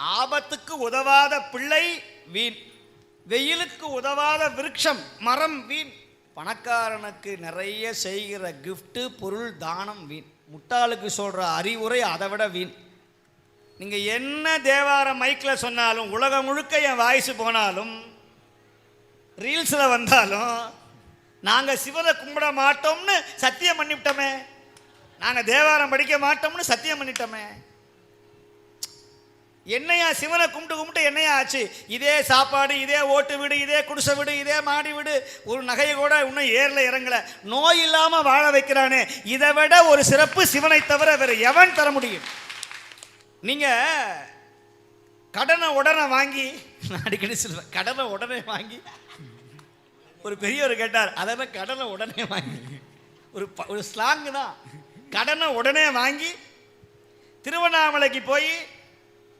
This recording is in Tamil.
ஆபத்துக்கு உதவாத பிள்ளை வீண். வெயிலுக்கு உதவாத விருட்சம் மரம் வீண். பணக்காரனுக்கு நிறைய செய்கிற கிஃப்ட்டு பொருள் தானம் வீண். முட்டாளுக்கு சொல்கிற அறிவுரை அதை விட வீண். நீங்கள் என்ன தேவாரம் மைக்கில் சொன்னாலும் உலகம் முழுக்க என் வாய்ஸ் போனாலும் ரீல்ஸில் வந்தாலும் நாங்கள் சிவரை கும்பிட மாட்டோம்னு சத்தியம் பண்ணிவிட்டோமே. நாங்கள் தேவாரம் படிக்க மாட்டோம்னு சத்தியம் பண்ணிட்டோமே என்னையா சிவனை கும்பிட்டு கும்பிட்டு என்னையா ஆச்சு? இதே சாப்பாடு இதே ஓட்டு வீடு இதே குடிசை வீடு இதே மாடி வீடு. ஒரு நகையை கூட இன்னும் ஏறல இறங்கல. நோய் இல்லாமல் வாழ வைக்கிறானே. இதை விட ஒரு சிறப்பு சிவனை தவிர வேறு எவன் தர முடியும்? நீங்கள் கடனை உடனே வாங்கி நான் அடிக்கடி சொல்லுவேன் கடனை உடனே வாங்கி. ஒரு பெரியவர் கேட்டார் அதெல்லாம் கடனை உடனே வாங்கி. ஒரு ப- ஒரு ஸ்லாங் தான். கடனை உடனே வாங்கி திருவண்ணாமலைக்கு போய்